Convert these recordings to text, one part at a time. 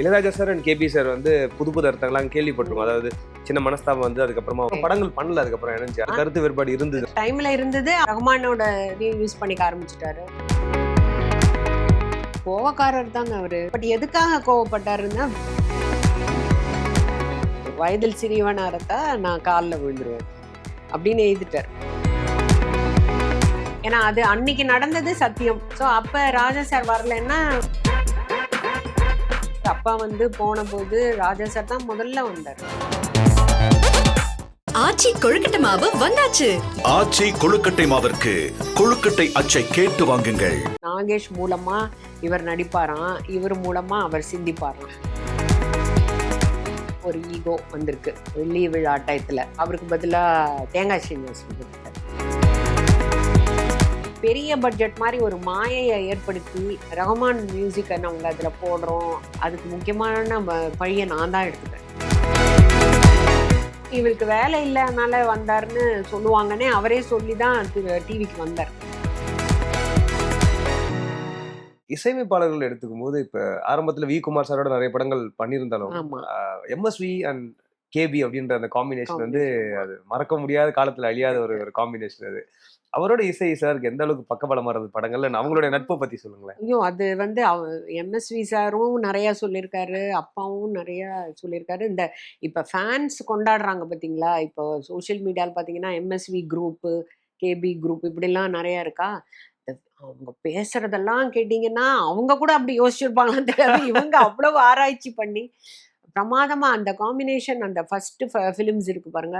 Ilaiyaraaja sir and KB sir வந்து புது புது அர்த்தங்கள்லாம் கேள்விப்பட்டிருக்கோம். அதாவது சின்ன மனஸ்தாபம் வந்து அதுக்கப்புறமா படங்கள் பண்ணல அதுக்கப்புறம் இணைஞ்சு. கருத்து வேறுபாடு இருந்தது. டைம்ல இருந்தது ரஹ்மானோட யூஸ் பண்ணிக்க ஆரம்பிச்சிட்டாரு. கோவக்காரர் தாங்க அவரு. பட் எதுக்காக கோவப்பட்டாருன்னா வயதில் சிறியவனா இருந்தா நான் காலில் விழுந்துருவேன் அப்படின்னு எழுதிட்டார். ஏன்னா அது அன்னைக்கு நடந்தது சத்தியம். ஸோ அப்ப ராஜா சார் வரலன்னா அப்பா வந்து போன போது ராஜா சார் தான் முதல்ல வந்தார். ஆச்சி கொழுக்கட்டை மாவு வந்தாச்சு. ஆச்சி கொழுக்கட்டை மாவிற்கு கொழுக்கட்டை அச்சை கேட்டு வாங்குங்கள். நாகேஷ் மூலமா இவர் நடிப்பாராம் இவர் மூலமா அவர் சிந்திப்பாராம். ஒரு ஈகோ வந்திருக்கு வெள்ளி விழா டயத்துல அவருக்கு பதிலா தேங்காய் ஸ்ரீனிவாசன் கொடுத்தாரு. பெரிய பட்ஜெட் மாதிரி ஒரு மாயையை ஏற்படுத்தி ரஹ்மான் மியூசிக்கை நாங்கள் அதில் போடுறோம். அதுக்கு முக்கியமான பழியை நான் தான் எடுத்துக்கிறேன். இவருக்கு வேலை இல்லைனால வந்தாருன்னு சொல்லுவாங்கன்னே அவரே சொல்லி தான் டிவிக்கு வந்தார். இசையமைப்பாளர்கள் எடுத்துக்கும் போது இப்ப ஆரம்பத்துல வி குமார் சாரோட நிறைய படங்கள் பண்ணியிருந்தாலும் எம்எஸ்வி அண்ட் கேபி அப்படின்ற அந்த காம்பினேஷன் வந்து அது மறக்க முடியாத காலத்துல அழியாத ஒரு ஒரு காம்பினேஷன் அது. அவரோட இசை சாருக்கு எந்த அளவுக்கு பக்கபலமா இருந்தது படங்கள்ல? அவங்களுடைய நட்பை பத்தி சொல்லுங்களேன். ஐயோ அது வந்து எம்எஸ்வி சாரும் நிறைய சொல்லியிருக்காரு அப்பாவும் நிறைய சொல்லியிருக்காரு இந்த இப்போ ஃபேன்ஸ் கொண்டாடுறாங்க பார்த்தீங்களா இப்போ சோஷியல் மீடியாவில் பார்த்தீங்கன்னா எம்எஸ்வி குரூப்பு கேபி குரூப் இப்படிலாம் நிறைய இருக்கா? அவங்க பேசுறதெல்லாம் கேட்டிங்கன்னா அவங்க கூட அப்படி யோசிச்சிருப்பாங்களான்னு தெரியாது. இவங்க அவ்வளவு ஆராய்ச்சி பண்ணி பிரமாதமா அந்த காம்பினேஷன் அந்த ஃபர்ஸ்ட் ஃபிலிம்ஸ் இருக்கு பாருங்க.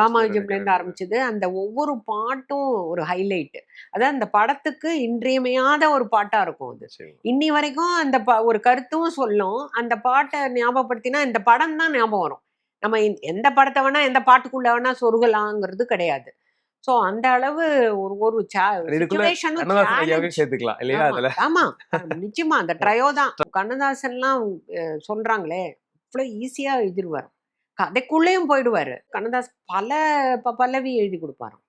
பாமா விஜயம்ல இருந்து ஆரம்பிச்சது அந்த ஒவ்வொரு பாட்டும் ஒரு ஹைலைட் அதான் அந்த படத்துக்கு இன்றியமையாத ஒரு பாட்டா இருக்கும் அது. இன்னி வரைக்கும் அந்த ஒரு கருத்தும் சொல்லும். அந்த பாட்டை ஞாபகப்படுத்தினா இந்த படம் தான் ஞாபகம் வரும். நம்ம எந்த படத்தை வேணா எந்த பாட்டுக்குள்ள வேணா சொருகலாங்கிறது கிடையாது. ஸோ அந்த அளவு ஒரு ஒரு சேர்த்துக்கலாம் இல்லையா அதுல? ஆமா. நிச்சயமா அந்த ட்ரையோ தான். கண்ணதாசன்லாம் சொல்றாங்களே இவ்வளோ ஈஸியா எழுதிருவார். கதைக்குள்ளேயும் போயிடுவாரு. கண்ணதாஸ் பல பல்லவி எழுதி கொடுப்பாராம்.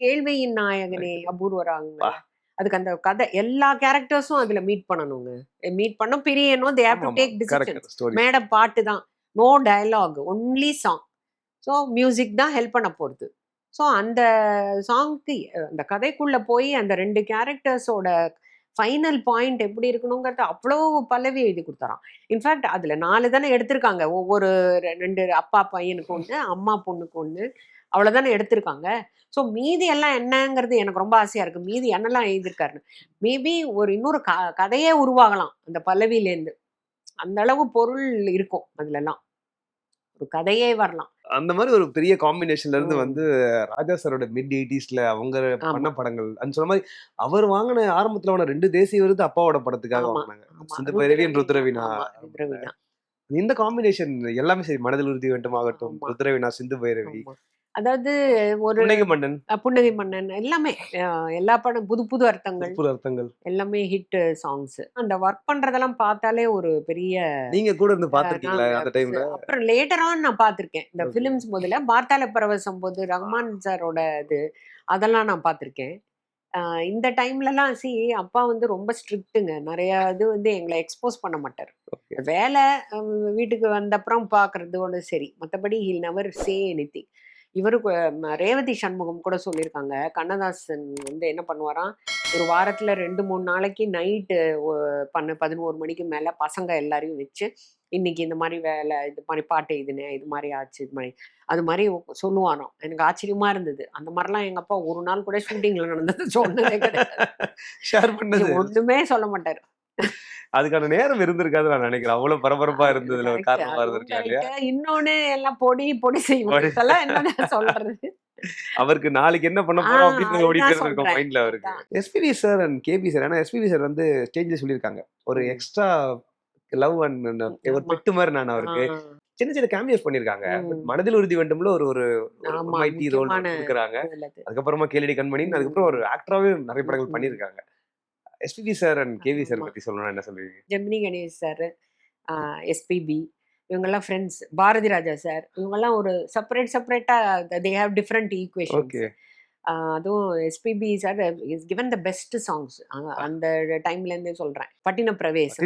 கேள்வியின் நாயகனே அபூர்வராங்க. அதுக்கு அந்த கதை எல்லா கேரக்டர்ஸும் அதுல மீட் பண்ணணுங்க. மீட் பண்ணணும் பிரியணும் they have to take decision correct story மேட பாட்டு தான். No dialogue only song so music தான் ஹெல்ப் பண்ண போகிறது ஸோ அந்த சாங்க்கு அந்த கதைக்குள்ள போய் அந்த ரெண்டு கேரக்டர்ஸோட ஃபைனல் பாயிண்ட் எப்படி இருக்கணுங்கிறத அவ்வளோ பல்லவி எழுதி கொடுத்தாராம் இன்ஃபேக்ட் அதில் நாலு தானே எடுத்திருக்காங்க. ஒவ்வொரு ரெண்டு அப்பா பையனுக்கு ஒன்று அம்மா பொண்ணுக்கு ஒன்று அவ்வளோதானே எடுத்திருக்காங்க. ஸோ மீதி எல்லாம் என்னங்கிறது எனக்கு ரொம்ப ஆசையாக இருக்குது மீதி என்னெல்லாம் எழுதியிருக்காருன்னு. மேபி ஒரு இன்னொரு க கதையே உருவாகலாம் அந்த பல்லவியிலேருந்து அந்த அளவு பொருள் இருக்கும் அதுலலாம். ஒரு கதையே வரலாம். அந்த மாதிரி ஒரு பெரிய காம்பினேஷன்ல இருந்து. வந்து ராஜா சாரோட மிட் எயிட்டிஸ்ல அவங்க. பண்ண படங்கள் அந்த சொன்ன மாதிரி அவர் வாங்கின ஆரம்பத்துல வாங்கின ரெண்டு தேசிய விருது அப்பாவோட படத்துக்காக வாங்கினாங்க. சிந்து பைரவி ருத்ரவீணா ஆமா, ருத்ரவீணா. இந்த காம்பினேஷன் எல்லாமே சரி மனதில் உறுதி வேண்டும் ஆகட்டும் ஆமா. ருத்ரவீணா சிந்து பைரவி. அதாவது ஒரு புன்னகை மன்னன். புன்னகை மன்னன். எல்லாமே எல்லா படம் புது புது அர்த்தங்கள். புது அர்த்தங்கள். எல்லாமே ஹிட் சாங்ஸ் அந்த ஒர்க் பண்றதெல்லாம் பார்த்தாலே ஒரு பெரிய நீங்க கூட இருந்து பாத்திருக்கீங்களா அந்த டைம்ல அப்புறம் லேட்டர் ஆன் நான் பார்த்திருக்கேன். இந்த. ஃபிலிம்ஸ் முதல்ல பார்த்தால பரவசம் போது ரஹ்மான் சாரோட இது அதெல்லாம் நான் பார்த்திருக்கேன். இந்த டைம்லலாம் சி அப்பா வந்து ரொம்ப ஸ்ட்ரிக்ட்டுங்க நிறைய இது வந்து எங்களை எக்ஸ்போஸ் பண்ண மாட்டார். வேலை வீட்டுக்கு வந்த அப்புறம் பார்க்கறதோட சரி. மற்றபடி ஹில் நெவர் சே எனி இவருக்கு ம, ரேவதி சண்முகம் கூட சொல்லியிருக்காங்க. கண்ணதாசன் வந்து என்ன பண்ணுவாராம்? ஒரு வாரத்துல ரெண்டு மூணு நாளைக்கு நைட்டு பண்ண பதினோரு மணிக்கு மேல பசங்க எல்லாரையும் வச்சு இன்னைக்கு இந்த மாதிரி வேலை இது மாதிரி பாட்டு இதுனே இது மாதிரி ஆச்சு இது மாதிரி. அது மாதிரி சொல்லுவாராம். எனக்கு ஆச்சரியமா இருந்தது. அந்த மாதிரிலாம் எங்க அப்பா ஒரு நாள் கூட ஷூட்டிங்ல நடந்தது சொன்னதே கிடையாது. ஒண்ணுமே சொல்ல மாட்டாரு. அதுக்கான நேரம் இருந்திருக்காது நான் நினைக்கிறேன் அவ்வளவு பரபரப்பா இருந்ததுல ஒரு. காரணமா இருந்திருக்கலாம் இல்லையா. இன்னொன்னு எல்லாம் பொடி பொடி என்ன சொல்றது அவருக்கு நாளைக்கு என்ன பண்ண போறோம் அப்படின்னு ஓடிட்டு இருக்கும். மைண்ட்ல அவருக்கு. SPB sir and KB sir ஏன்னா எஸ்பிபி சார் வந்து ஸ்டேஜ்ல சொல்லியிருக்காங்க ஒரு. எக்ஸ்ட்ரா லவ் அண்ட் ஒரு. பெட்டு மாதிரி நான் அவருக்கு சின்ன சின்ன கேமியோஸ் பண்ணிருக்காங்க மனதில் உறுதி வேண்டும்ல ஒரு ஒரு மைட்டி ரோல் கொடுக்குறாங்க. அதுக்கப்புறமா கேளடி கண்மணி ம். அதுக்கப்புறம் ஒரு ஆக்டராவே நிறைய படங்கள். பண்ணியிருக்காங்க SPB sir and KV sir. பத்தி சொல்லணும்னா என்ன சொல்லுவீங்க ஜெமினி கணேஷ் சார் எஸ்பிபி இவங்கெல்லாம் ஃப்ரெண்ட்ஸ் பாரதி ராஜா சார் இவங்கெல்லாம் ஒரு செப்பரேட் செப்பரேட்டா தே ஹேவ் டிஃப்ரெண்ட் ஈக்குவேஷன் அதுவும் SPB sir is given the best songs அந்த டைம்ல இருந்தே சொல்றேன். பட்டின பிரவேசம்.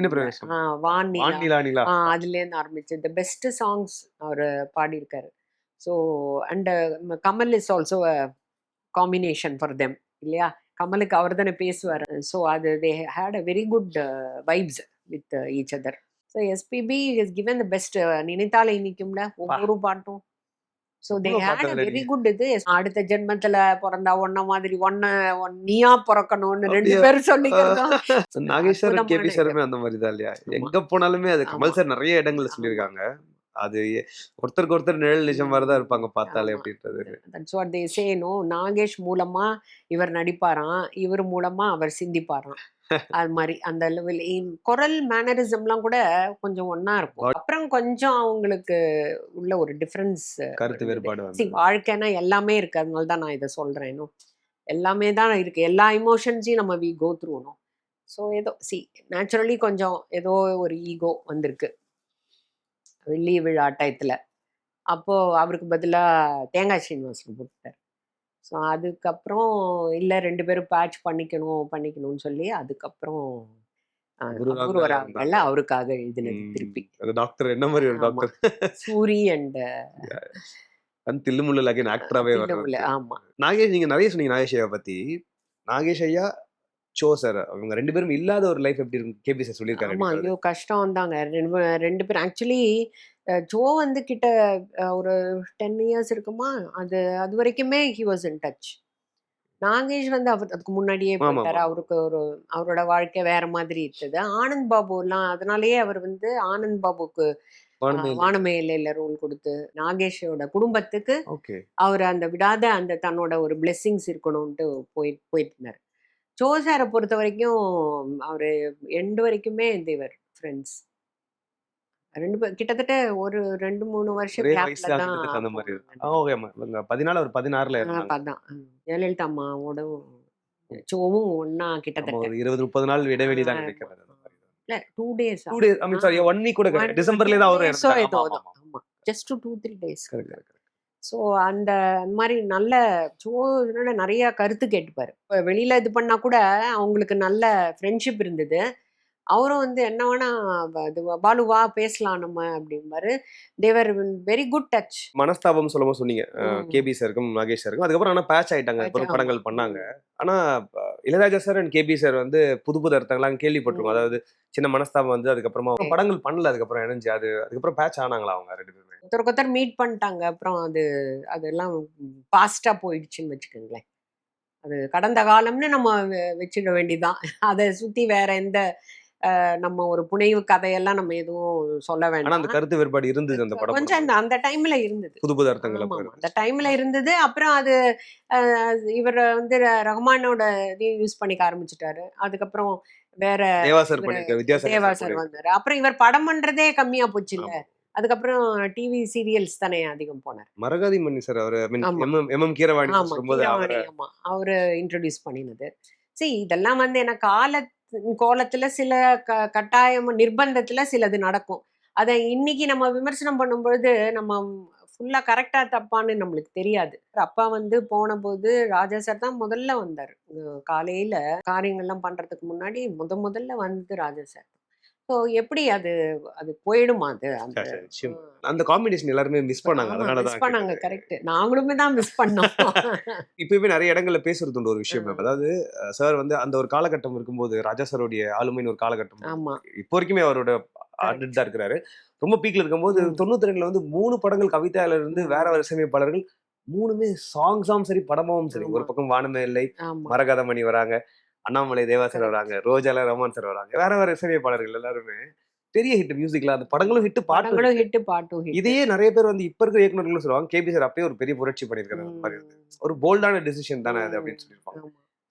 வான் வான் நிலா நிலா ஆஹ் அதுல இருந்து ஆரம்பிச்சு த பெஸ்ட் சாங்ஸ் அவர் பாடியிருக்காரு. So and Kamal is also combination for them இல்லையா? கமலுக்கு அவர் தானே பேசுவார். ஸோ அது they had a very good vibes with each other so SPB is given the best நினைத்தாலே இனிக்கும்ல ஒவ்வொரு பாட்டும். ஸோ தே ஹேட் பாட்டதுல வெரி குட் இது. அடுத்த ஜென்மத்துல பிறந்தா ஒன்ன மாதிரி ஒன்ன நீயா பிறக்கணும்னு ரெண்டு? பேரும் சொல்லிக்கிறதும் நாகேஷ் சார் கேபி சாருமே அந்த மாதிரி தான் இல்லையா. எங்க போனாலுமே அது கமல். சார் நிறைய இடங்கள்ல சொல்லியிருக்காங்க. அது ஒருத்தருக்கு ஒருத்தர் நிழல் நிஜம் மாதிரி தான் இருப்பாங்க பார்த்தாலே. அப்படின்றது. That's what they say no Nagesh மூலமா இவர் நடிப்பாராம் இவர் மூலமா அவர் சிந்திப்பாராம். அது மாதிரி அந்த லெவல் குரல் மேனரிசம்லாம் கூட கொஞ்சம் ஒண்ணா இருக்கும். அப்புறம் கொஞ்சம் அவங்களுக்கு உள்ள ஒரு டிஃபரன்ஸ் கருத்து வேறுபாடு வாழ்க்கைனா எல்லாமே இருக்கு. அதனால தான் நான் இதை சொல்றேன் இன்னும். எல்லாமே தான் இருக்கு. எல்லா இமோஷன்ஸையும் நம்ம வி கோ த்ரூனும் ஸோ ஏதோ சி நேச்சுரலி கொஞ்சம் ஏதோ ஒரு ஈகோ வந்திருக்கு. வெள்ளி விழா டயத்தில். அப்போ அவருக்கு பதிலா தேங்காய் ஸ்ரீனிவாசன் போட்டுட்டார். ஸோ அதுக்கப்புறம் இல்லை ரெண்டு பேரும் பேட்ச் பண்ணிக்கணும் பண்ணிக்கணும்னு சொல்லி அதுக்கப்புறம் இருந்தாங்க. அவருக்காக எழுதினது திருப்பி. டாக்டர் என்ன மாதிரி ஒரு. டாக்டர்? சூரி அண்ட் அந்த தில்லுமுள்ள அகைன் ஆக்டராகவே வர்றது ஆமா. நாகேஷ் நீங்க நிறைய சொன்னீங்க நாகேஷ் ஐயா பத்தி. நாகேஷ் ஐயா சோ சார் அவங்க ரெண்டு பேரும் இல்லாத ஒரு லைஃப் எப்படி இருக்கும்? கேபி சார் சொல்லியிருக்காரு ஆமா. ஐயோ! கஷ்டம் தாங்க ரெண்டு ரெண்டு பேரும் ஆக்சுவலி ஜோ வந்து கிட்ட ஒரு டென் இயர்ஸ் இருக்குமா? அது அது வரைக்குமே he was in touch Nagesh வந்து அவர் அதுக்கு முன்னாடியே போயிட்டாரு. அவருக்கு ஒரு அவரோட வாழ்க்கை வேற மாதிரி இருந்தது. ஆனந்த் பாபு எல்லாம் அதனாலயே அவர் வந்து ஆனந்த் பாபுக்கு. வானமேலையில ரோல் கொடுத்து நாகேஷோட குடும்பத்துக்கு அவர் அந்த விடாத அந்த தன்னோட ஒரு blessings இருக்கணும்ட்டு போய் போயிட்டு இருந்தார். ஜோ சாரை பொறுத்த வரைக்கும் அவர் எண்டு வரைக்குமே தேவர் ஃப்ரெண்ட்ஸ் ரெண்டு கிட்டத்தட்ட ஒரு ரெண்டு மூணு வருஷம் ஒரே அந்த மாதிரி ஓகே பதினாலு ஒரு பதினாறுல அதான். ஜெயலலிதா அம்மாவோட ஜோவும் ஒன்னா கிட்டத்தட்ட. ஒரு இருபது முப்பது நாள் இடைவெளி தான் இல்ல two days two days I mean sorry one week கூட டிசம்பர்ல தான். ஆமா just two three days correct. So அந்த மாதிரி நல்ல ஜோனோட நிறைய கருத்து கேட்டுப்பாரு. இப்போ வெளியில இது பண்ணா கூட அவங்களுக்கு நல்ல ஃப்ரெண்ட்ஷிப் இருந்தது. அவரும் வந்து என்ன வேணா இது வ- பாலு வா பேசலாம் நம்ம அப்படிம்பாரு. தேவர் வெரி குட் டச் மனஸ்தாபம் சொல்லும்போது சொன்னீங்க. கேபி சாருக்கும் நாகேஷ் சாருக்கும் அதுக்கப்புறம் ஆனா பேட்ச் ஆயிட்டாங்க. படங்கள் பண்ணாங்க. ஆனா Ilaiyaraaja sir and KB sir வந்து புது புது அர்த்தங்களாம் கேள்விப்பட்டிருக்கோம். அதாவது சின்ன மனஸ்தாபம் வந்து அதுக்கப்புறமா அவங்க படங்கள் பண்ணல. அதுக்கப்புறம் இணைஞ்சு அது அதுக்கப்புறம் பேட்ச் ஆனாங்களா அவங்க ரெண்டு பேருமே? ஒருத்தருக்கு ஒருத்தர் மீட் பண்ணிட்டாங்க. அப்புறம் அது அதெல்லாம் பாஸ்டா போயிடுச்சுன்னு வச்சுக்கோங்களேன். அது கடந்த காலம்னு நம்ம வெ- வச்சிட வேண்டியதுதான். அதை சுத்தி வேற எந்த நம்ம ஒரு புனைவு கதையெல்லாம் நம்ம எதுவும் சொல்ல ஆனா அந்த வேண்டாம் கருத்து வேறுபாடு இருந்தது அந்த படம் கொஞ்சம் அந்த அந்த டைம்ல இருந்தது. புது புது அர்த்தங்களை. அந்த டைம்ல இருந்தது. அப்புறம் அது இவர் வந்து ரஹ்மானோட இதையும் யூஸ் பண்ணிக்க ஆரம்பிச்சிட்டாரு. அதுக்கப்புறம் வேற தேவா சார் இவரு பண்ணிருக்க வித்யாசாகர் தேவா சார் சார் பண்ணிருக்காரு. வந்தாரு. அப்புறம் இவர் படம் பண்றதே கம்மியா போச்சு இல்ல. அதுக்கப்புறம் டிவி சீரியல்ஸ் தானே அதிகம் போனார். மரகதி மணி சார் அவர். எம்எம் கீரவாணி ஆமா அவர் இன்ட்ரடியூஸ் பண்ணினது. சரி இதெல்லாம் வந்து என்ன கால கோலத்துல சில க கட்டாயம் நிர்பந்தத்துல சிலது நடக்கும். அதை இன்னைக்கு நம்ம விமர்சனம் பண்ணும்பொழுது நம்ம ஃபுல்லா கரெக்டா தப்பான்னு நம்மளுக்கு தெரியாது. அப்பா வந்து போன போது ராஜா சார் தான் முதல்ல வந்தார். காலையில காரியங்கள்லாம் பண்றதுக்கு முன்னாடி முத முதல்ல வந்து ராஜா சார் ஸோ எப்படி அது அது போயிடுமா அது? அந்த. அந்த காம்பினேஷன் எல்லாருமே மிஸ் பண்ணாங்க. அதனால மிஸ் பண்ணாங்க கரெக்ட் நாங்களுமே தான் மிஸ் பண்ணோம். இப்பயுமே நிறைய இடங்கள்ல பேசுறது உண்டு ஒரு விஷயம். அதாவது சார் வந்து அந்த ஒரு காலகட்டம் இருக்கும்போது ராஜா சாருடைய ஆளுமைன்னு ஒரு காலகட்டம். ஆமா. இப்போ வரைக்குமே அவரோட ஆடிட்டு தான் இருக்கிறாரு. ரொம்ப பீக்ல இருக்கும்போது. தொண்ணூத்தி ரெண்டுல வந்து மூணு படங்கள் கவிதால இருந்து வேற வேற இசையமைப்பாளர்கள் மூணுமே சாங்ஸாவும் சரி படமாவும் சரி. ஒரு. பக்கம் வானமே இல்லை மரகதமணி வராங்க. அண்ணாமலை தேவாசர் வராங்க ரோஜால ரமான் சார் வராங்க வேற வேற இசையமைப்பாளர்கள் எல்லாருமே. பெரிய ஹிட் மியூசிக்ல அந்த படங்களும் ஹிட் பாட்டு படங்களும் ஹிட் பாட்டும் இதையே நிறைய பேர் வந்து இப்ப இருக்கிற இயக்குநர்களும் சொல்லுவாங்க கேபி சார் அப்பயே ஒரு பெரிய புரட்சி பண்ணிருக்காரு மாதிரி. ஒரு போல்டான டிசிஷன் தானே அது அப்படின்னு சொல்லியிருப்பாங்க.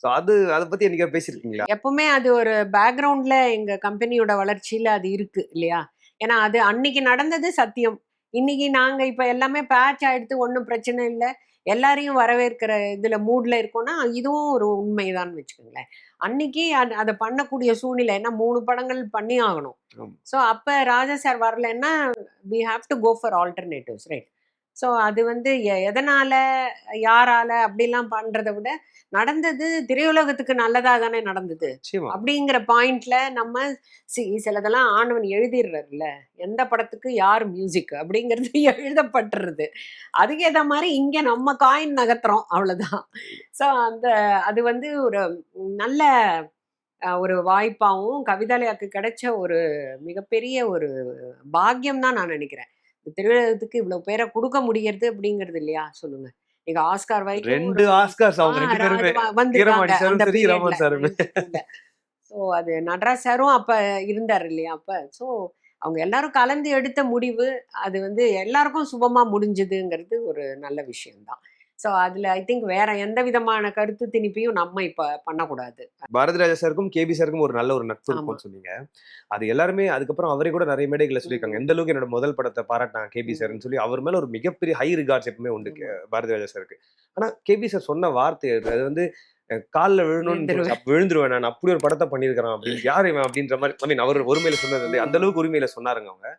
ஸோ அது அதை பத்தி என்னைக்கா பேசியிருக்கீங்களா? எப்பவுமே அது ஒரு பேக்ரவுண்ட்ல எங்க கம்பெனியோட வளர்ச்சியில அது இருக்கு இல்லையா? ஏன்னா அது அன்னைக்கு நடந்தது சத்தியம். இன்னைக்கு நாங்க இப்ப எல்லாமே பேட்ச் ஆயிடுத்து ஒன்றும் பிரச்சனை இல்லை. எல்லாரையும் வரவேற்கிற இதுல மூட்ல இருக்கோம்னா இதுவும் ஒரு உண்மைதான் வச்சுக்கோங்களேன். அன்னைக்கு அது- அதை பண்ணக்கூடிய சூழ்நிலை ஏன்னா மூணு படங்கள் பண்ணி ஆகணும். ஸோ அப்ப ராஜா சார் வரலன்னா we have to go for alternatives right so அது வந்து எதனால யாரால அப்படிலாம் பண்றதை விட நடந்தது திரையுலகத்துக்கு நல்லதா தானே நடந்தது அப்படிங்கிற பாயிண்ட்ல நம்ம சி சிலதெல்லாம் ஆண்டவன் எழுதிடுறாருல்ல எந்த படத்துக்கு யார் மியூசிக் அப்படிங்கிறது எழுதப்பட்டுருது. அதுக்கேற்ற மாதிரி இங்க நம்ம காயின் நகர்த்துறோம் அவ்வளவுதான். ஸோ அந்த அது வந்து ஒரு நல்ல ஒரு வாய்ப்பாகவும் கவிதாலயாக்கு கிடைச்ச ஒரு மிகப்பெரிய ஒரு பாக்கியம் தான் நான் நினைக்கிறேன். திருவிழாத்துக்கு இவ்வளவு பேரை கொடுக்க முடியறது அப்படிங்கிறது இல்லையா? சொல்லுங்க. நீங்க ஆஸ்கார் வரைக்கும் ரெண்டு ஆஸ்கார்ஸ் அவங்க. ஸோ அது நடராஜ் சாரும் அப்ப இருந்தார் இல்லையா அப்ப? ஸோ அவங்க எல்லாரும் கலந்து எடுத்த முடிவு அது வந்து எல்லாருக்கும் சுபமா முடிஞ்சதுங்கிறது ஒரு நல்ல விஷயம்தான். ஸோ அதுல ஐ திங்க் வேற எந்த விதமான கருத்து திணிப்பையும் நம்ம இப்ப பண்ணக்கூடாது. பாரதி ராஜா சாருக்கும் கேபி சாருக்கும் ஒரு நல்ல ஒரு நட்பு. இருக்கும்னு சொன்னீங்க. அது எல்லாருமே அதுக்கப்புறம் அவரே கூட நிறைய மேடைகளை சொல்லியிருக்காங்க. எந்த அளவுக்கு என்னோட முதல் படத்தை பாராட்டினாங்க கேபி சார்னு சொல்லி அவர் மேல ஒரு மிகப்பெரிய ஹை ரிகார்ட்ஸ் எப்பவுமே உண்டு பாரதி ராஜா சாருக்கு. ஆனா கேபி சார் சொன்ன வார்த்தை அது அது வந்து கால்ல விழணும்னு விழுந்துருவேன். நான். அப்படி ஒரு படத்தை பண்ணியிருக்கிறேன் அப்படின்னு யார் இவன் அப்படின்ற மாதிரி ஐ மீன் அவர் ஒருமையில சொன்னது வந்து அந்த அளவுக்கு உரிமையில சொன்னாருங்க அவங்க.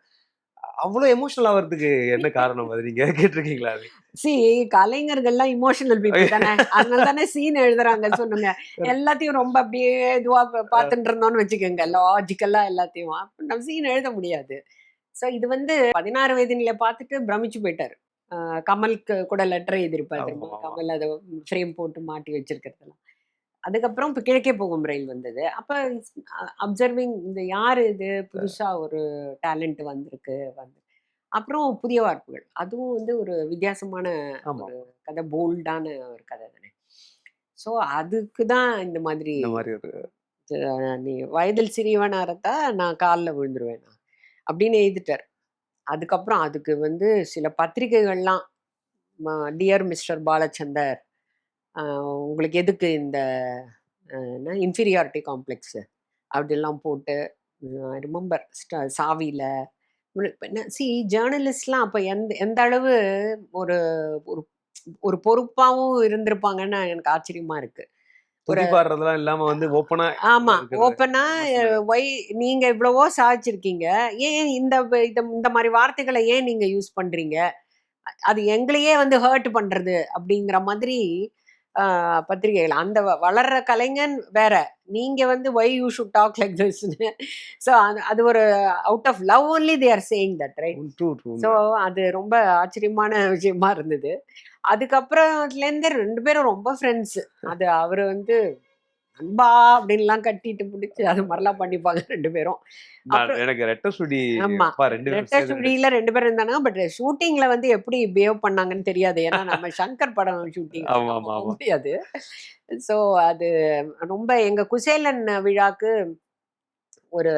அவ்வளவு எமோஷனல் ஆகிறதுக்கு என்ன காரணம் அது? நீங்க கேட்டிருக்கீங்களா சி கலைஞர்கள்லாம் இமோஷனல் பீப்புள் தானே. அதனால தானே சீன் எழுதுறாங்க சொல்லுங்க. எல்லாத்தையும் ரொம்ப அப்படியே இதுவா பார்த்துட்டு இருந்தோம்னு வச்சுக்கோங்க. லாஜிக்கலா எல்லாத்தையும். நம்ம சீன் எழுத முடியாது. ஸோ இது வந்து பதினாறு வயதினில பார்த்துட்டு பிரமிச்சு போயிட்டாரு. கமலுக்கு கூட லெட்டர் எழுதியிருப்பாரு. கமல் அதை ஃப்ரேம் போட்டு மாட்டி வச்சிருக்கிறதெல்லாம். அதுக்கப்புறம் இப்போ கிழக்கே போகும் ரயில் வந்தது. அப்போ அப்சர்விங் இந்த யார் இது புதுசா ஒரு டேலண்ட் வந்திருக்கு வந்து அப்புறம் புதிய வார்ப்புகள் அதுவும் வந்து ஒரு வித்தியாசமான ஒரு கதை போல்டான ஒரு கதை தானே. ஸோ அதுக்கு தான் இந்த மாதிரி நீ வயதில் சிறியவனா இருந்தா நான் காலில் விழுந்துருவேனா அப்படின்னு எழுதிட்டார். அதுக்கப்புறம் அதுக்கு வந்து சில பத்திரிகைகள்லாம் டியர் மிஸ்டர் பாலச்சந்தர் உங்களுக்கு எதுக்கு இந்த என்ன இன்ஃபீரியாரிட்டி காம்ப்ளெக்ஸு அப்படிலாம் போட்டு ரிமெம்பர் சாவியில் சி ஜேர்னலிஸ்ட்லாம் அப்போ எந்த எந்த அளவு ஒரு ஒரு ஒரு பொறுப்பாகவும் இருந்திருப்பாங்கன்னு எனக்கு ஆச்சரியமா இருக்கு. பாடுறதெல்லாம் இல்லாம வந்து ஓப்பனா ஆமா. ஓப்பனா ஒய் நீங்க இவ்வளவோ சாதிச்சிருக்கீங்க ஏன் இந்த இந்த மாதிரி வார்த்தைகளை ஏன் நீங்க யூஸ் பண்றீங்க? அது எங்களையே வந்து ஹர்ட் பண்றது அப்படிங்கிற மாதிரி பத்திரிகைகள். அந்த வ- வளர்ற கலைஞன் வேற. நீங்க வந்து why you should talk like திஸ்னு so அது அது ஒரு out of love only they are saying that right so அது ரொம்ப ஆச்சரியமான விஷயமா இருந்தது. அதுக்கப்புறம்லேருந்து ரெண்டு பேரும் ரொம்ப ஃப்ரெண்ட்ஸ் அது அவர் வந்து அன்பா அப்படின்லாம் கட்டிட்டு பிடிச்சி அது மாதிரிலாம் பண்ணிப்பாங்க ரெண்டு பேரும் எனக்கு ரெட்ட சுடி ஆமா. அப்பா ரெண்டு பேரும் இருந்தாங்க பட் ஷூட்டிங்ல வந்து எப்படி பிஹேவ் பண்ணாங்கன்னு தெரியாது ஏன்னா நம்ம சங்கர் படம் ஷூட்டிங். முடியாது ஸோ அது ரொம்ப எங்க குசேலன் விழாக்கு ஒரு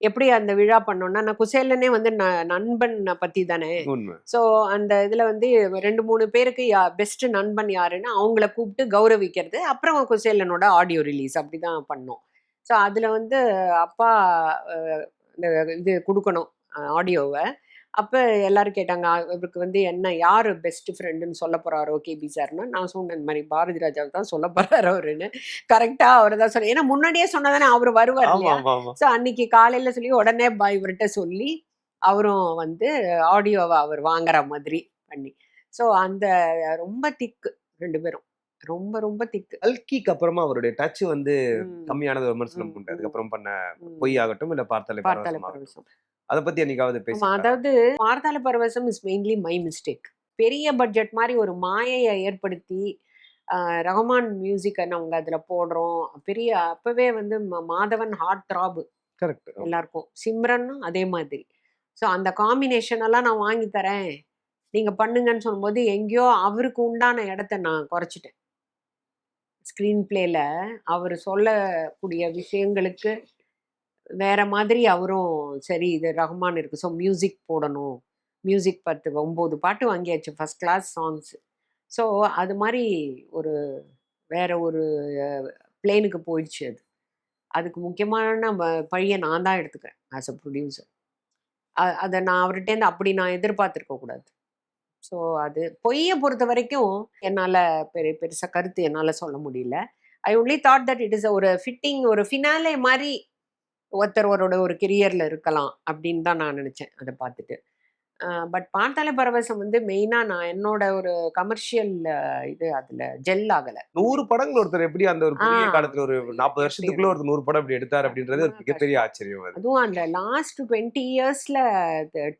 எப்படி அந்த விழா பண்ணோம்னா நான் குசேலனே வந்து ந- நண்பன் பத்தி தானே. ஸோ அந்த இதில் வந்து ரெண்டு மூணு பேருக்கு யா பெஸ்ட் நண்பன் யாருன்னு அவங்கள கூப்பிட்டு கௌரவிக்கிறது அப்புறம் குசேலனோட ஆடியோ ரிலீஸ் அப்படி தான் பண்ணோம். ஸோ அதில் வந்து அப்பா இந்த இது கொடுக்கணும் ஆடியோவை அப்போ எல்லாரும் கேட்டாங்க "ஆ, இவருக்கு வந்து என்ன யார் பெஸ்ட் ஃப்ரெண்டுன்னு சொல்ல போகிறாரோ கேபி சார்னா? நான் சொன்னேன் இந்த மாதிரி பாரதி ராஜாவை தான் சொல்ல போகிறாரு அவருன்னு. கரெக்டாக அவர் தான் சொன்னேன் ஏன்னா முன்னாடியே சொன்னதானே அவர் வருவார் ஸோ அன்னைக்கு காலையில சொல்லி உடனே இவர்கிட்ட சொல்லி அவரும் வந்து ஆடியோவை அவர் வாங்குற மாதிரி பண்ணி. ஸோ அந்த ரொம்ப திக்கு ரெண்டு பேரும். ரொம்ப ரொம்ப திக்கு கல்கிக்கு அப்புறமா அவருடைய டச் வந்து கம்மியானது விமர்சனம் ம். அதுக்கப்புறம் பண்ண. பொய் ஆகட்டும் இல்ல பார்த்தாலே பரவசம். அதை பத்தி என்னைக்காவது பேசி அதாவது பார்த்தால பரவசம் இஸ் மெயின்லி மை மிஸ்டேக் பெரிய பட்ஜெட் மாதிரி ஒரு மாயையை ஏற்படுத்தி ரஹ்மான் மியூசிக்கை நாங்க அதுல போடுறோம். பெரிய அப்பவே வந்து மாதவன் ஹார்ட் த்ராப் கரெக்ட் எல்லாருக்கும். சிம்ரனும் அதே மாதிரி. ஸோ அந்த காம்பினேஷன் எல்லாம் நான் வாங்கி தரேன். நீங்க பண்ணுங்கன்னு சொல்லும்போது எங்கேயோ அவருக்கு உண்டான இடத்த நான் குறைச்சிட்டேன். ஸ்க்ரீன் பிளேல அவர் சொல்லக்கூடிய விஷயங்களுக்கு வேற மாதிரி அவரும் சரி இது ரஹ்மான் இருக்கு ஸோ மியூசிக் போடணும். மியூசிக் பத்து ஒம்பது பாட்டு வாங்கியாச்சு ஃபர்ஸ்ட் கிளாஸ் சாங்ஸ் ஸோ அது மாதிரி ஒரு வேற ஒரு பிளேனுக்கு போயிடுச்சு அது. அதுக்கு முக்கியமான ம- பழியை நான் தான் எடுத்துக்கிறேன் ஆஸ் அ ப்ரொடியூசர் அதை நான் அவர்கிட்டேருந்து அப்படி நான் எதிர்பார்த்துருக்க கூடாது. ஸோ அது பொய்யை பொறுத்த வரைக்கும் என்னால் பெரிய பெருசாக கருத்து என்னால் சொல்ல முடியல. I only thought that it is ஒரு ஃபிட்டிங் ஒரு ஃபினாலே மாதிரி ஒருத்தர் ஒரு கெரியரில் இருக்கலாம் அப்படின்னு தான் நான் நினச்சேன் அதை பார்த்துட்டு. பட் பார்த்தாலே பரவசம் வந்து மெயினா நான் என்னோட ஒரு கமர்ஷியல் இது அதுல ஜெல் ஆகல. நூறு படங்கள் ஒருத்தர் எப்படி அந்த ஒரு ஆ. காலத்துல ஒரு நாற்பது வருஷத்துக்குள்ள ஒரு நூறு படம் இப்படி எடுத்தார் அப்படின்றது ஒரு மிகப்பெரிய ஆச்சரியம் அது. அதுவும் அந்த லாஸ்ட் டுவெண்ட்டி இயர்ஸ்ல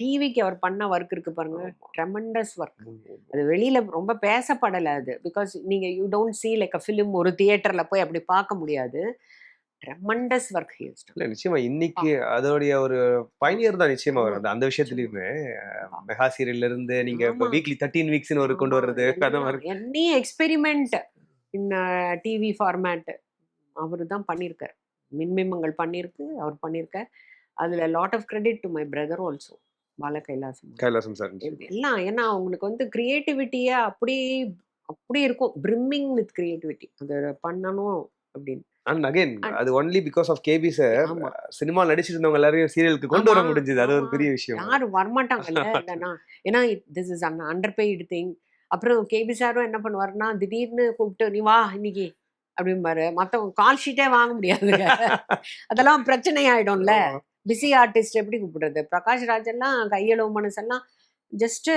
டிவிக்கு அவர் பண்ண ஒர்க் இருக்கு பாருங்க. ட்ரெமண்டஸ் ஒர்க் அது வெளியில ரொம்ப பேசப்படலை அது. பிகாஸ் நீங்க you don't see like a film ஒரு தியேட்டர்ல போய் அப்படி பார்க்க முடியாது. ட்ரெமண்டஸ் ஒர்க் இல்ல நிச்சயமா இன்னைக்கு அதோடைய ஒரு பயணியர் தான் நிச்சயமா வரும் அந்த- விஷயத்துலயுமே மெகா சீரியல்ல இருந்து நீங்க இப்ப. வீக்லி தேர்ட்டீன் வீக்ஸ்னு ஒரு கொண்டு வர்றது அந்த மாதிரி. Any experiment in TV format அவர் தான் பண்ணியிருக்கார் மின்மிமங்கள் பண்ணியிருக்கு அவர் பண்ணியிருக்கார் அதுல lot of credit to my brother also Bala Kailasam Kailasam sir எல்லாம் ஏன்னா அவங்களுக்கு வந்து கிரியேட்டிவிட்டியை அப்படி அப்படி இருக்கும். பிரிம்மிங் வித் கிரியேட்டிவிட்டி அதை பண்ணணும் அப்படின்னு. அண்ட் அகைன் அது only because of KB sir cinema நடிச்சிட்டு இருந்தவங்க எல்லாரையும் சீரியலுக்கு கொண்டு வர முடிஞ்சது. அது ஒரு. பெரிய விஷயம். யாரும் வரமாட்டாங்கல்ல இல்லைன்னா ஏன்னா this is an under paid thing அப்புறம் கேபி சாரும் என்ன பண்ணுவாருன்னா திடீர்னு கூப்பிட்டு நீ வா இன்னைக்கு அப்படிம்பாரு. மற்றவங்க கால் ஷீட்டே வாங்க முடியாதுங்க. அதெல்லாம் பிரச்சனை ஆயிடும்ல பிஸி ஆர்டிஸ்ட் எப்படி கூப்பிடுறது? பிரகாஷ் ராஜ் எல்லாம் கையளவு மனசெல்லாம் ஜஸ்ட்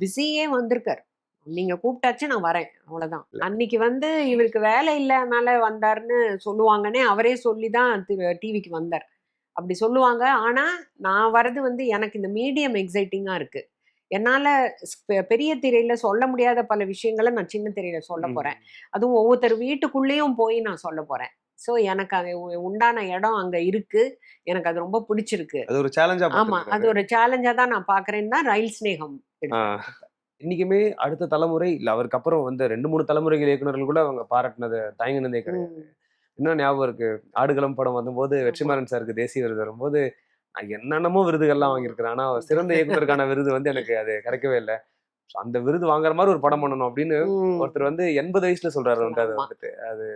பிஸியே வந்திருக்காரு. நீங்க கூப்பிட்டாச்சு நான் வரேன். அவ்வளவுதான். அன்னைக்கு வந்து இவருக்கு வேலை இல்லைனால வந்தாருன்னு சொல்லுவாங்கன்னே அவரே சொல்லி தான் டிவிக்கு வந்தார். அப்படி சொல்லுவாங்க. ஆனா நான் வர்றது வந்து எனக்கு இந்த மீடியம் எக்ஸைட்டிங்கா இருக்கு. என்னால பெரிய திரையில சொல்ல முடியாத பல விஷயங்களை நான் சின்ன திரையில சொல்ல போறேன். அதுவும் ஒவ்வொருத்தர் வீட்டுக்குள்ளேயும் போய் நான் சொல்ல போறேன். ஸோ எனக்கு அது உண்டான இடம் அங்க இருக்கு. எனக்கு அது ரொம்ப பிடிச்சிருக்கு. அது ஒரு சேலஞ்சா ஆமா. அது ஒரு சேலஞ்சா தான் நான் பாக்குறேன்னு தான் ரயில் ஸ்நேகம் இன்னைக்குமே அடுத்த தலைமுறை இல்ல அவருக்கு அப்புறம் வந்து ரெண்டு மூணு தலைமுறைகள் இயக்குனர்கள் கூட அவங்க பாராட்டினது தயங்கினதே கிடையாது. இன்னும் ஞாபகம் இருக்கு. ஆடுகளம் படம் வந்தபோது வெற்றிமாறன் சாருக்கு தேசிய விருது வரும்போது நான் என்னென்னமோ விருதுகள்லாம் வாங்கியிருக்கிறேன். ஆனா சிறந்த இயக்குனருக்கான விருது வந்து எனக்கு அது கிடைக்கவே இல்லை. அந்த விருது வாங்குற மாதிரி ஒரு படம் பண்ணணும் அப்படின்னு. ஒருத்தர் வந்து எண்பது வயசுல சொல்றாரு வந்து அது. வந்துட்டு. அது.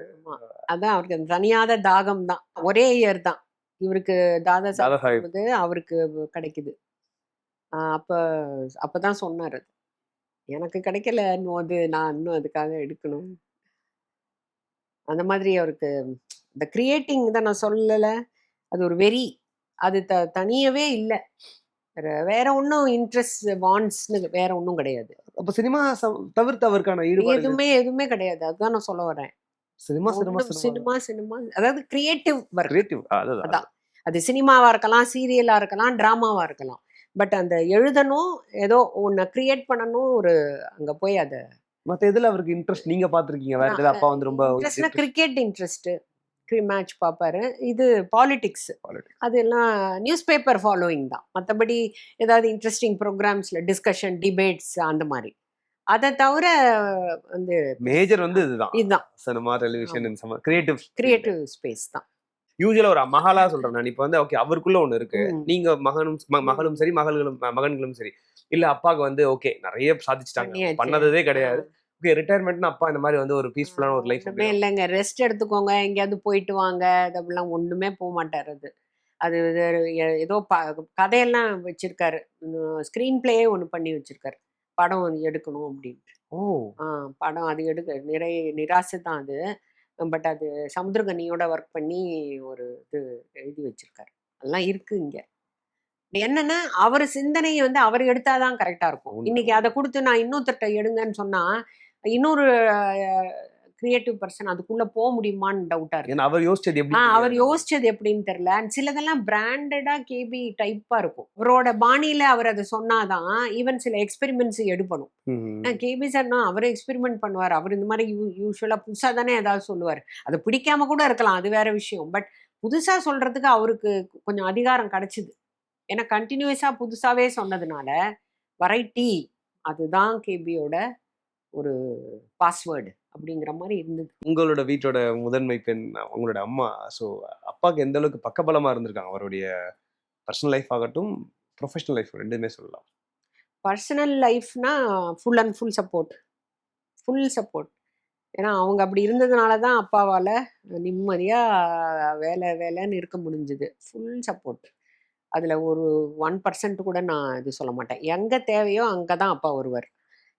அதான் அவருக்கு தனியாத தாகம் தான். ஒரே இயர் தான். இவருக்கு தாதா சாஹிப். அவருக்கு கிடைக்குது. அப்ப அப்பதான் சொன்னாரு. எனக்கு கிடைக்கல இன்னும் அது நான் இன்னும் அதுக்காக எடுக்கணும். அந்த மாதிரி அவருக்கு இந்த கிரியேட்டிங் தான் நான் சொல்லல. அது ஒரு வெறி. அது த தனியவே இல்லை. வேற வேற ஒன்றும் இன்ட்ரெஸ்ட் வான்ஸ்னு வேற ஒன்றும் கிடையாது. அப்ப சினிமா தவிர்த்து அவருக்கான ஈடுபாடு எதுவுமே எதுவுமே கிடையாது. அதுதான் நான் சொல்ல வரேன். சினிமா சினிமா சினிமா சினிமா அதாவது கிரியேட்டிவ் ஒர்க் கிரியேட்டிவ் அதுதான் அதான் அது சினிமாவா இருக்கலாம் சீரியலா இருக்கலாம் டிராமாவா இருக்கலாம். பட் அந்த எழுதணும் ஏதோ ஒன்ன கிரியேட் பண்ணணும் ஒரு அங்க போய் அதை மத்த எதுல அவருக்கு இன்ட்ரெஸ்ட் நீங்க பாத்திருக்கீங்க வேற எதுல அப்பா வந்து ரொம்ப கிரிக்கெட் இன்ட்ரெஸ்ட் மேட்ச் பார்ப்பாரு. இது பாலிடிக்ஸ். அது எல்லாம் நியூஸ் பேப்பர் ஃபாலோயிங் தான். மற்றபடி ஏதாவது இன்ட்ரெஸ்டிங் ப்ரோக்ராம்ஸ்ல டிஸ்கஷன் டிபேட்ஸ் அந்த மாதிரி. அதை தவிர வந்து மேஜர் வந்து இதுதான். இதுதான். Cinema television creative creative space தான். யூஸ்வலா ஒரு மகளா சொல்றேன் நான். இப்ப வந்து ஓகே அவருக்குள்ள ஒண்ணு இருக்கு. நீங்க மகனும் மகளும் சரி மகள்களும் மகன்களும் சரி. இல்ல அப்பாவுக்கு வந்து ஓகே நிறைய சாதிச்சிட்டாங்க. பண்ணதே கிடையாது. ஓகே ரிட்டையர்மெண்ட்னா அப்பா இந்த மாதிரி வந்து ஒரு பீஸ்ஃபுல்லான ஒரு லைஃப் இல்லைங்க. ரெஸ்ட் எடுத்துக்கோங்க. எங்கேயாவது போயிட்டு வாங்க. அது அப்படிலாம் ஒண்ணுமே போக மாட்டார் அது. அது ஏதோ ப கதையெல்லாம் வச்சிருக்காரு. ஸ்க்ரீன் பிளேயே ஒன்று பண்ணி வச்சிருக்காரு. படம் வந்து எடுக்கணும் அப்படின்ட்டு ஓ. ஆ படம் அது எடுக்க நிறைய நிராசை தான் அது. பட் அது சமுத்திரகனியோட ஒர்க் பண்ணி ஒரு இது எழுதி வச்சிருக்காரு. அதெல்லாம் இருக்கு இங்க. என்னன்னா அவர் சிந்தனையை வந்து அவர் எடுத்தாதான் கரெக்டா இருக்கும். இன்னைக்கு அதை கொடுத்து நான் இன்னொருத்தர்ட்ட எடுங்கன்னு சொன்னா இன்னொரு கிரியேட்டிவ் பர்சன் அதுக்குள்ள போக முடியுமான்னு டவுட்டா இருக்கு. அவர் யோசிச்சது எப்படி அவர். யோசிச்சது எப்படின்னு தெரியல. சிலதெல்லாம் பிராண்டடா கேபி டைப்பா இருக்கும். அவரோட பாணியில அவர் அதை சொன்னாதான் ஈவன் சில எக்ஸ்பெரிமெண்ட்ஸ் எடுப்பணும். கேபி சார்னா அவர் எக்ஸ்பெரிமெண்ட் பண்ணுவார். அவர் இந்த மாதிரி யூ யூஸ்வலாக புதுசாக தானே ஏதாவது சொல்லுவார். அது பிடிக்காம கூட இருக்கலாம். அது வேற விஷயம். பட் புதுசாக சொல்றதுக்கு அவருக்கு கொஞ்சம் அதிகாரம் கிடைச்சிது. ஏன்னா கண்டினியூஸாக புதுசாகவே சொன்னதுனால வெரைட்டி அதுதான் கேபியோட ஒரு பாஸ்வேர்டு அப்படிங்கிற மாதிரி இருந்தது. உங்களோட வீட்டோட முதன்மை பெண் உங்களோட அம்மா. ஸோ அப்பாவுக்கு எந்த அளவுக்கு பக்கபலமா இருந்திருக்காங்க? அவருடைய பர்சனல் லைஃப் ஆகட்டும் ப்ரொஃபஷனல் லைஃப் ரெண்டுமே சொல்லலாம். Personal லைஃப்னா full and full support full support ஏன்னா அவங்க அப்படி இருந்ததுனால தான் அப்பாவால் நிம்மதியாக வேலை வேலைன்னு இருக்க முடிஞ்சுது. ஃபுல் சப்போர்ட் அதில் ஒரு ஒன் பர்சன்ட் கூட நான் இது சொல்ல மாட்டேன். எங்கே தேவையோ அங்கே தான் அப்பா வருவார்.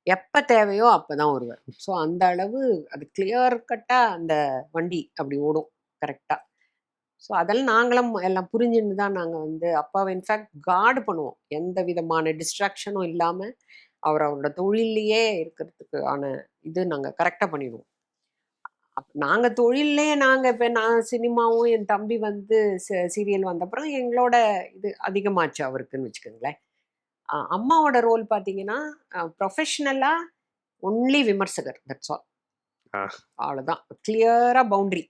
எப்போ தேவையோ அப்போ தான் வருவார் ஸோ அந்த அளவு அது கிளியர் கட்டாக அந்த வண்டி அப்படி ஓடும் கரெக்டாக ஸோ அதெல்லாம் நாங்களும் எல்லாம் புரிஞ்சுன்னு தான் நாங்கள் வந்து அப்பாவை இன்ஃபேக்ட் கார்டு பண்ணுவோம். எந்த விதமான டிஸ்ட்ராக்ஷனும் இல்லாமல் அவர் அவரோட தொழிலையே இருக்கிறதுக்கான இது நாங்கள் கரெக்டாக பண்ணிடுவோம். நாங்கள் தொழிலே நாங்கள் இப்போ நான் சினிமாவும் என் தம்பி வந்து சீரியல் வந்த அப்புறம் எங்களோட இது அதிகமாச்சு அவருக்குன்னு வச்சுக்கோங்களேன். அம்மாவோட ரோல் பார்த்தீங்கன்னா ப்ரொஃபஷ்னலாக ஒன்லி விமர்சகர் தட்ஸ் ஆல். அவ்வளோதான். கிளியராக பவுண்ட்ரி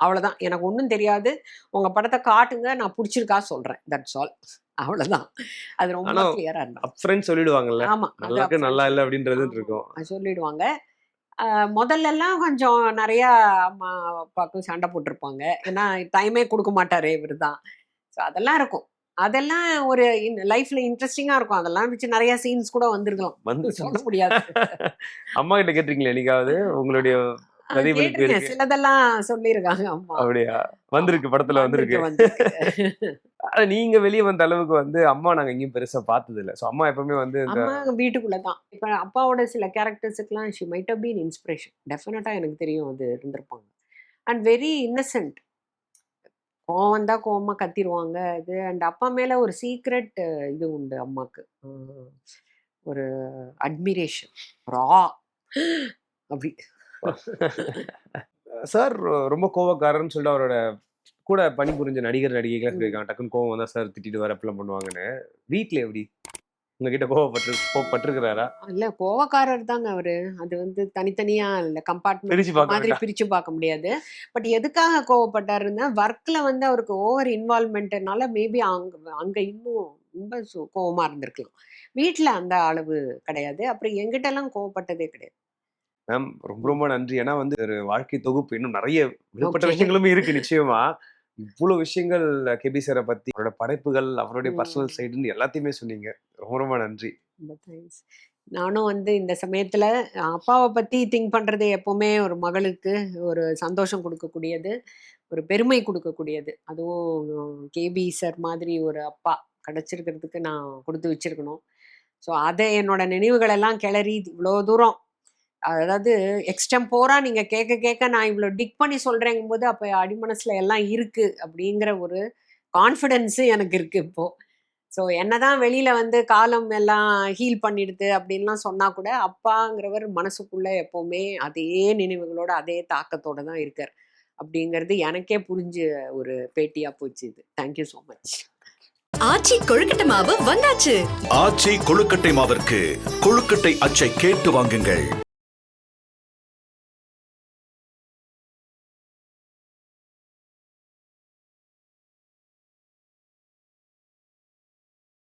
அவ்வளோதான். எனக்கு ஒன்றும் தெரியாது. உங்கள் படத்தை காட்டுங்க நான் பிடிச்சிருக்கா சொல்கிறேன் தட்ஸ் ஆல் அவ்வளோதான். அது ரொம்ப கிளியராக இருந்தது. அப்ஃப்ரெண்ட் சொல்லிடுவாங்கல்ல. ஆமாம் நல்லா நல்லா இல்லை அப்படின்றது இருக்கும். சொல்லிடுவாங்க. ஆஹ் முதல்ல எல்லாம் கொஞ்சம் நிறைய அம்மா அப்பாவுக்கும் சண்டை போட்டிருப்பாங்க. ஏன்னா டைமே கொடுக்க மாட்டாரு இவர் தான். ஸோ அதெல்லாம் இருக்கும். அதெல்லாம் ஒரு லைஃப்ல இன்ட்ரெஸ்டிங்கா இருக்கும். அதெல்லாம் வச்சு நிறைய சீன்ஸ் கூட வந்திருக்கலாம். வந்து சொல்ல முடியாது. அம்மா கிட்ட கேட்டிருக்கீங்களா என்னைக்காவது? உங்களுடைய. சிலதெல்லாம் சொல்லியிருக்காங்க அம்மா. அப்படியா? வந்திருக்கு படத்துல வந்திருக்கு. நீங்க வெளியே வந்த அளவுக்கு வந்து அம்மா நாங்க எங்கேயும் பெருசா பார்த்தது இல்ல சோ அம்மா எப்பவுமே வந்து அம்மா வீட்டுக்குள்ள தான் இப்ப அப்பாவோட சில கேரக்டர்ஸுக்குலாம் she might have been inspiration definitely எனக்கு தெரியும் அது இருந்திருப்பாங்க. அண்ட் வெரி இன்னசென்ட் கோவம் வந்தால் கோவமாக கத்திடுவாங்க இது. அண்ட் அப்பா மேலே ஒரு சீக்ரெட் இது உண்டு அம்மாவுக்கு ஒரு அட்மிரேஷன் ரா. அப்படி. சார் ரொம்ப கோவக்காரன்னு சொல்லிட்டு அவரோட கூட பணிபுரிஞ்ச நடிகர் நடிகைகளாக சொல்லியிருக்காங்க. டக்குன்னு கோவம் தான் சார் திட்டிட்டு வர அப்படிலாம் பண்ணுவாங்கன்னு. வீட்டில் எப்படி? உங்ககிட்ட கோவப்பட்டு கோவப்பட்டிருக்கிறாரா? இல்ல கோவக்காரர் தாங்க அவரு. அது வந்து தனித்தனியா இல்ல கம்பார்ட்மெண்ட் பிரிச்சு மாதிரி. பிரிச்சு பார்க்க முடியாது. பட் எதுக்காக கோவப்பட்டாருன்னா ஒர்க்ல வந்து அவருக்கு ஓவர் இன்வால்மெண்ட்னால மேபி அங்க அங்க இன்னும் ரொம்ப கோவமா இருந்திருக்கலாம். வீட்ல அந்த அளவு கிடையாது. அப்புறம் எங்கிட்ட எல்லாம் கோவப்பட்டதே கிடையாது. மேம் ரொம்ப ரொம்ப நன்றி. ஏன்னா வந்து ஒரு வாழ்க்கை தொகுப்பு இன்னும் நிறைய விடுபட்ட. விஷயங்களுமே இருக்கு நிச்சயமா. இவ்வளவு விஷயங்கள் கேபி சாரை பத்தி அவரோட படைப்புகள் அவருடைய. பர்சனல் சைடுன்னு எல்லாத்தையுமே சொன்னீங்க. ரொம்ப ரொம்ப நன்றி. நானும் வந்து இந்த சமயத்துல அப்பாவை பத்தி திங்க் பண்றது எப்பவுமே ஒரு மகளுக்கு ஒரு சந்தோஷம் கொடுக்கக்கூடியது ஒரு பெருமை கொடுக்கக்கூடியது. அதுவும் கேபி சார் மாதிரி ஒரு அப்பா கிடைச்சிருக்கிறதுக்கு நான் கொடுத்து வச்சிருக்கணும். ஸோ அதை என்னோட நினைவுகள் எல்லாம் கிளறி இவ்வளோ தூரம் அதாவது எக்ஸ்டம்போரா நீங்க கேட்க கேட்க நான் இவ்வளோ டிக் பண்ணி சொல்றேங்கும் போது அப்போ அடிமனசுல எல்லாம் இருக்கு அப்படிங்கிற ஒரு கான்ஃபிடென்ஸு எனக்கு இருக்கு இப்போ. ஸோ என்னதான் வெளியில வந்து காலம் எல்லாம் ஹீல் பண்ணிடுது அப்படின்லாம் சொன்னா கூட அப்பாங்கிறவர் மனசுக்குள்ள எப்பவுமே அதே நினைவுகளோட அதே தாக்கத்தோட தான் இருக்கார். அப்படிங்கிறது எனக்கே புரிஞ்ச ஒரு பேட்டியா போச்சு இது. தேங்க்யூ ஸோ மச் ஆச்சி கொழுக்கட்டை மாவு வந்தாச்சு. ஆச்சி கொழுக்கட்டை மாவிற்கு கொழுக்கட்டை அச்சை கேட்டு வாங்குங்கள்.